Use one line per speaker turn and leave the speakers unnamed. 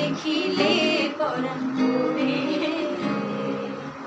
দেখিলে করম করে